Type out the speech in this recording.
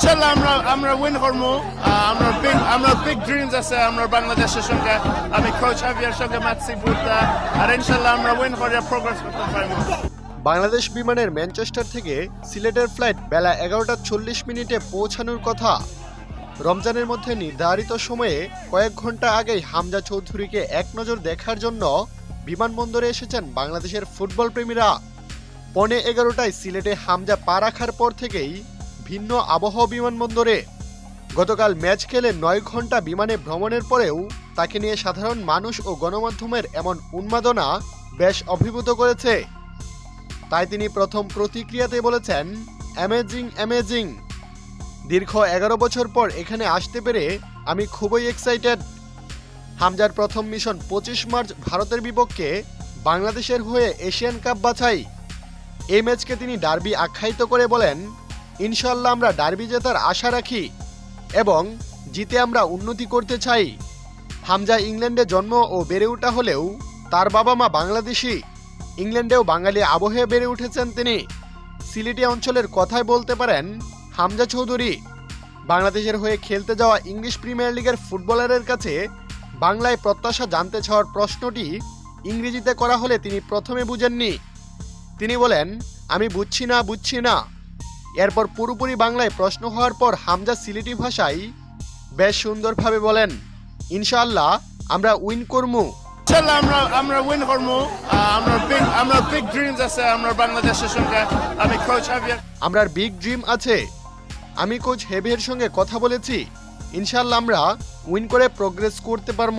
ইনশাল্লাহ আমরা আমরা উইন করব আমরা বিগ আমরা বিগ ড্রিমস আছে, আমরা বাংলাদেশের সঙ্গে, আমি কোচ হাবিয়ার সঙ্গে ম্যাচি বুটটা আর ইনশাল্লাহ আমরা উইন করে প্রোগ্রেস করতে পারব। বাংলাদেশ বিমানের ম্যানচেস্টার থেকে সিলেটের ফ্লাইট বেলা এগারোটা চল্লিশ মিনিটে পৌঁছানোর কথা। রমজানের মধ্যে নির্ধারিত সময়ে কয়েক ঘণ্টা আগেই হামজা চৌধুরীকে এক নজর দেখার জন্য বিমানবন্দরে এসেছেন বাংলাদেশের ফুটবল প্রেমীরা। পনে এগারোটায় সিলেটে হামজা পা রাখার পর থেকেই ভিন্ন আবহাওয়া বিমানবন্দরে। গতকাল ম্যাচ খেলে নয় ঘণ্টা বিমানে ভ্রমণের পরেও তাকে নিয়ে সাধারণ মানুষ ও গণমাধ্যমের এমন উন্মাদনা বেশ অভিভূত করেছে। তাই তিনি প্রথম প্রতিক্রিয়াতে বলেছেন, অ্যামেজিং অ্যামেজিং। দীর্ঘ এগারো বছর পর এখানে আসতে পেরে আমি খুবই এক্সাইটেড। হামজার প্রথম মিশন পঁচিশ মার্চ ভারতের বিপক্ষে বাংলাদেশের হয়ে এশিয়ান কাপ বাছাই। এই ম্যাচকে তিনি ডার্বি আখ্যায়িত করে বলেন ইনশাল্লাহ আমরা ডার্বি জেতার আশা রাখি এবং জিতে আমরা উন্নতি করতে চাই। হামজা ইংল্যান্ডে জন্ম ও বেড়ে ওঠা হলেও তার বাবা মা বাংলাদেশি। ইংল্যান্ডেও বাঙালি আবহে বেড়ে উঠেছেন তিনি। সিলেটি অঞ্চলের কথায় বলতে পারেন, হামজা চৌধুরী, বাংলাদেশের হয়ে খেলতে যাওয়া ইংলিশ প্রিমিয়ার লিগের ফুটবলারের কাছে বাংলায় প্রত্যাশা জানতে চাওয়ার প্রশ্নটি ইংরেজিতে করা হলে তিনি প্রথমে বুঝেননি। তিনি বলেন, আমি বুঝছি না বুঝছি না। এরপর পুরোপুরি বাংলায় প্রশ্ন হওয়ার পর হামজা সিলেটি ভাষায় বেশ সুন্দরভাবে বলেন ইনশাআল্লাহ আমরা উইন করমু। ইনশাল্লাহ আমরা আমরা উইন করব আমরা বিগ আমরা বিগ ড্রিমস আছে আমরা বাংলাদেশের সঙ্গে আমি কোচ হাবিয়ার আমরার বিগ ড্রিম আছে। আমি কোচ হেভের সঙ্গে কথা বলেছি। ইনশাল্লাহ আমরা উইন করে প্রোগ্রেস করতে পারব